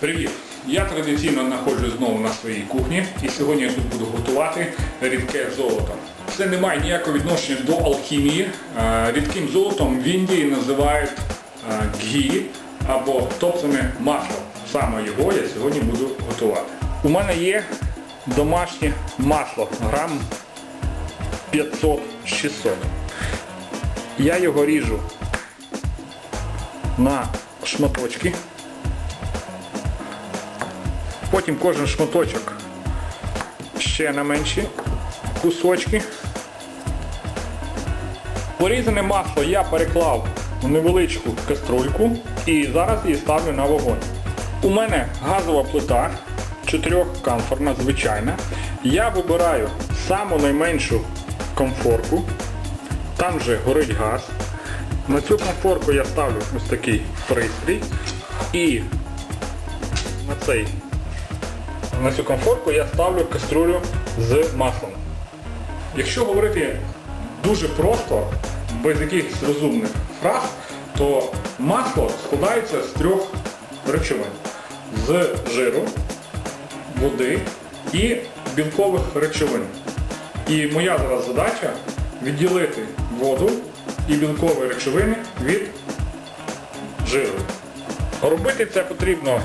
Привіт! Я традиційно знаходжусь знову на своїй кухні і сьогодні я тут буду готувати рідке золото. Це не має ніякого відношення до алхімії. Е, Рідким золотом в Індії називають е, гі або топлене масло. Саме його я сьогодні буду готувати. У мене є домашнє масло грам 500-600. Я його ріжу на шматочки. Потім кожен шматочок ще на менші кусочки. Порізане масло я переклав у невеличку каструльку і зараз її ставлю на вогонь. У мене газова плита, чотирьохкамфорна, звичайна. Я вибираю саму найменшу комфорку. Там вже горить газ. На цю комфорку я ставлю ось такий пристрій і на цей на цю комфорку я ставлю каструлю з маслом. Якщо говорити дуже просто, без якихось розумних фраз, то масло складається з трьох речовин. З жиру, води і білкових речовин. І моя зараз задача відділити воду і білкові речовини від жиру. Робити це потрібно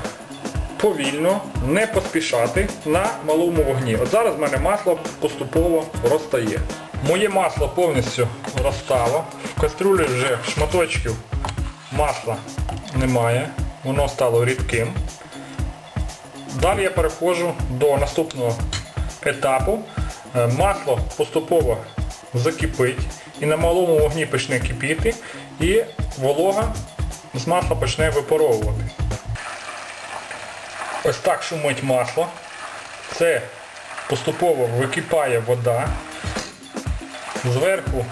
повільно, не поспішати на малому вогні. От зараз в мене масло поступово розтає. Моє масло повністю розстало. В кастрюлі вже шматочків масла немає. Воно стало рідким. Далі я переходжу до наступного етапу. Е, Масло поступово закипить і на малому вогні почне кипіти і волога з масла почне випаровувати. Ось так шумить масло. Це поступово википає вода. Зверху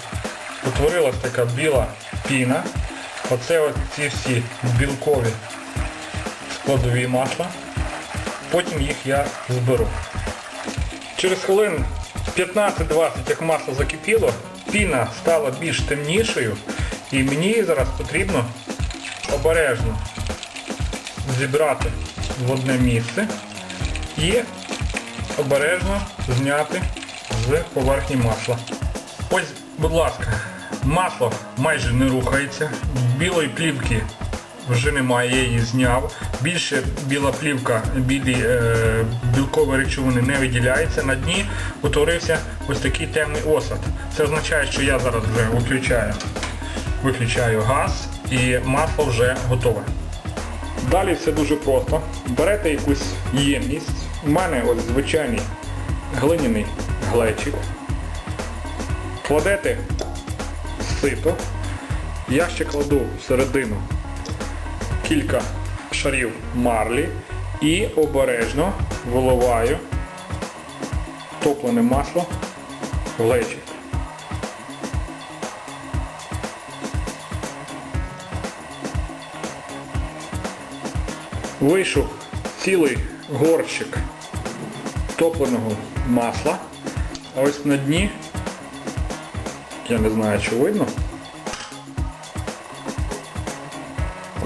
утворилась така біла піна. Оце ці всі білкові складові масла. Потім їх я зберу. Через хвилин 15-20, як масло закипіло, піна стала більш темнішою і мені зараз потрібно обережно зібрати в одне місце і обережно зняти з поверхні масла. Ось, будь ласка, масло майже не рухається, білої плівки вже немає, її зняв. Більше біла плівка, білі е, білкові речовини не виділяється. На дні утворився ось такий темний осад. Це означає, що я зараз вже виключаю, виключаю газ і масло вже готове. Далі все дуже просто. Берете якусь ємність. У мене ось звичайний глиняний глечик. Кладете сито. Я ще кладу всередину кілька шарів марлі і обережно виливаю топлене масло в глечик. Вийшов цілий горщик топленого масла. А ось на дні, я не знаю, чи видно,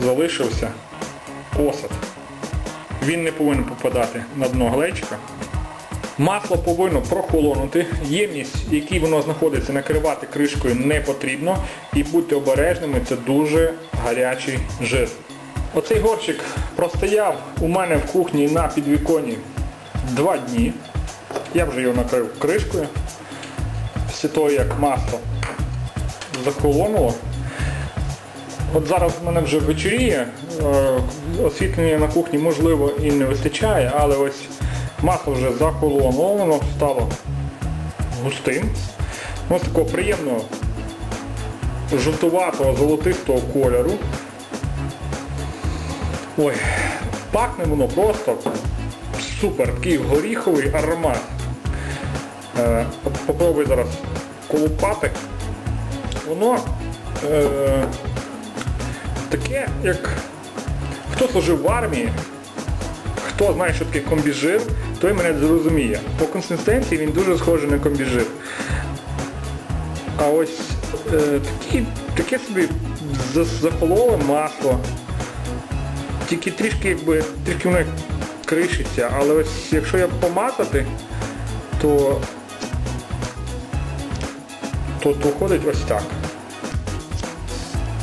залишився осад. Він не повинен попадати на дно глечика. Масло повинно прохолонути, ємність, в якій воно знаходиться, накривати кришкою не потрібно. І будьте обережними, це дуже гарячий жир. Оцей горщик простояв у мене в кухні на підвіконні два дні. Я вже його накрив кришкою. Після того, як масло захолонуло. От зараз в мене вже вечоріє, е, освітлення на кухні можливо і не вистачає, але ось масло вже захолонуло, воно стало густим. Ось такого приємного жовтуватого золотистого кольору. Ой, пахне воно просто супер, такий горіховий аромат. Е, попробуй зараз колупати. Воно е, таке, як хто служив в армії, хто знає, що таке комбіжир, той мене зрозуміє. По консистенції він дуже схожий на комбіжир. А ось е, таке собі за- масло. Тільки трішки якби трішки воно кришиться, але ось якщо я помазати, то, то, то виходить ось так.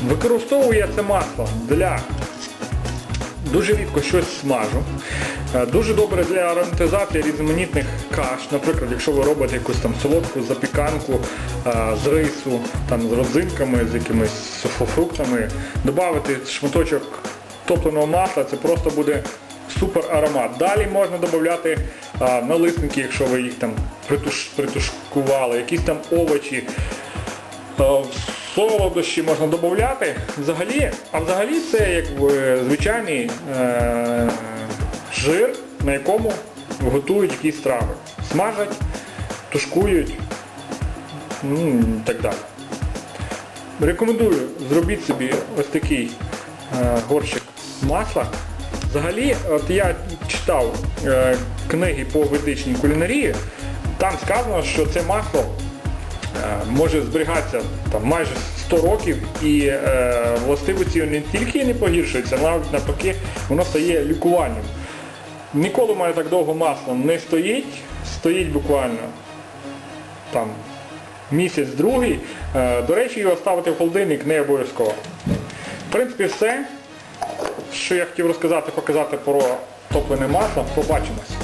Використовую я це масло для дуже рідко щось смажу. Е, Дуже добре для ароматизації різноманітних каш. Наприклад, якщо ви робите якусь там солодку запіканку е, з рису, там з родзинками, з якимись сухофруктами, додати шматочок топленого масла, це просто буде супер аромат. Далі можна додати е, налисники, якщо ви їх там притуш, притушкували, якісь там овочі. Е, Солодощі можна додати. Взагалі, а взагалі це якби звичайний е, жир, на якому готують якісь страви. Смажать, тушкують, ну і так далі. Рекомендую зробіть собі ось такий е, горщик масла. Взагалі, от я читав е, книги по ведичній кулінарії, там сказано, що це масло е, може зберігатися там майже 100 років і е, властивості не тільки не погіршуються, навіть навпаки воно стає лікуванням. Ніколи в мене так довго масло не стоїть, стоїть буквально там місяць-другий. Е, до речі, його ставити в холодильник не обов'язково. В принципі, все, що я хотів розказати, показати про топлене масло. Побачимось.